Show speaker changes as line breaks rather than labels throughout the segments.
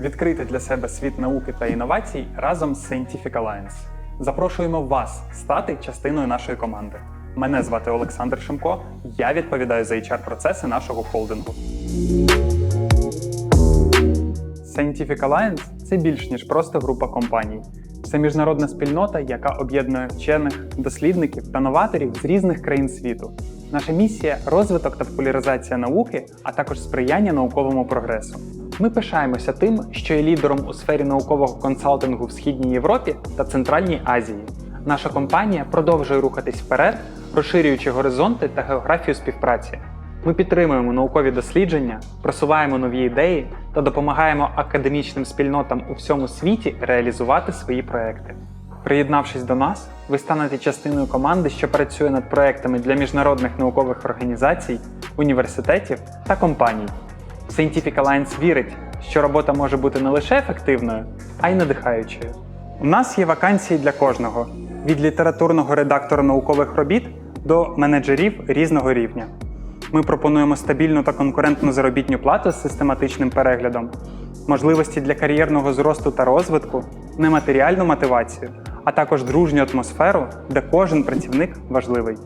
відкрити для себе світ науки та інновацій разом з Scientific Alliance. Запрошуємо вас стати частиною нашої команди. Мене звати Олександр Шимко. Я відповідаю за HR-процеси нашого холдингу. Scientific Alliance – це більш ніж просто група компаній. Це міжнародна спільнота, яка об'єднує вчених, дослідників та новаторів з різних країн світу. Наша місія розвиток та популяризація науки, а також сприяння науковому прогресу. Ми пишаємося тим, що є лідером у сфері наукового консалтингу в Східній Європі та Центральній Азії. Наша компанія продовжує рухатись вперед, розширюючи горизонти та географію співпраці. Ми підтримуємо наукові дослідження, просуваємо нові ідеї та допомагаємо академічним спільнотам у всьому світі реалізувати свої проекти. Приєднавшись до нас, ви станете частиною команди, що працює над проектами для міжнародних наукових організацій, університетів та компаній. Scientific Alliance вірить, що робота може бути не лише ефективною, а й надихаючою. У нас є вакансії для кожного: від літературного редактора наукових робіт до менеджерів різного рівня. Ми пропонуємо стабільну та конкурентну заробітну плату з систематичним переглядом, можливості для кар'єрного зросту та розвитку, нематеріальну мотивацію, а також дружню атмосферу, де кожен працівник важливий.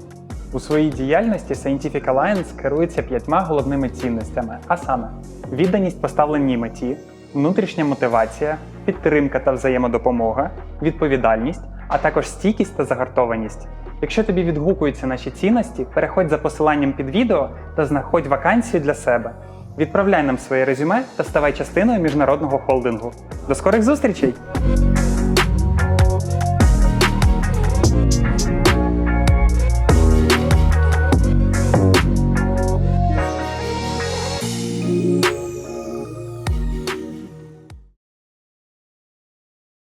У своїй діяльності Scientific Alliance керується п'ятьма головними цінностями, а саме відданість поставленій меті, внутрішня мотивація, підтримка та взаємодопомога, відповідальність, а також стійкість та загартованість. Якщо тобі відгукуються наші цінності, переходь за посиланням під відео та знаходь вакансію для себе. Відправляй нам своє резюме та ставай частиною міжнародного холдингу. До скорих зустрічей!